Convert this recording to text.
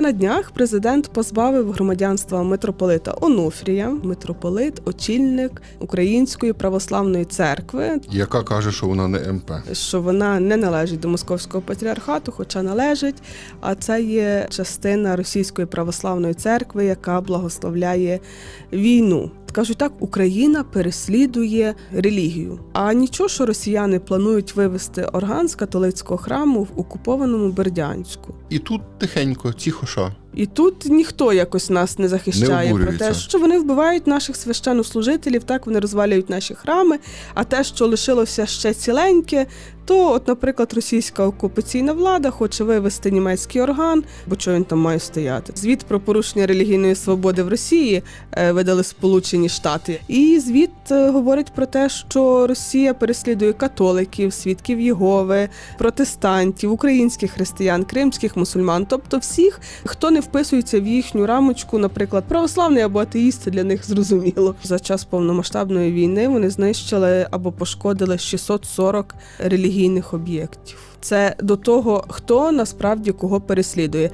На днях президент позбавив громадянства митрополита Онуфрія, митрополит, очільник Української православної церкви, Яка каже, що вона не МП. що вона не належить до московського патріархату, хоча належить. А це є частина Російської православної церкви, яка благословляє війну. Кажуть так, Україна переслідує релігію. А нічого, що росіяни планують вивезти орган з католицького храму в окупованому Бердянську. І тут тихенько, тихоша. І тут ніхто якось нас не захищає Не про те, що вони вбивають наших священнослужителів, так вони розвалюють наші храми. А те, що лишилося ще ціленьке, то, от, наприклад, російська окупаційна влада хоче вивести німецький орган, бо чого він там має стояти. Звіт про порушення релігійної свободи в Росії е, видали Сполучені Штати. І звіт е, говорить про те, що Росія переслідує католиків, свідків Єгови, протестантів, українських християн, кримських мусульман, тобто всіх, хто не вписується в їхню рамочку, наприклад, православний або атеїст, для них зрозуміло. За час повномасштабної війни вони знищили або пошкодили 640 релігійних об'єктів. Це до того, хто насправді кого переслідує.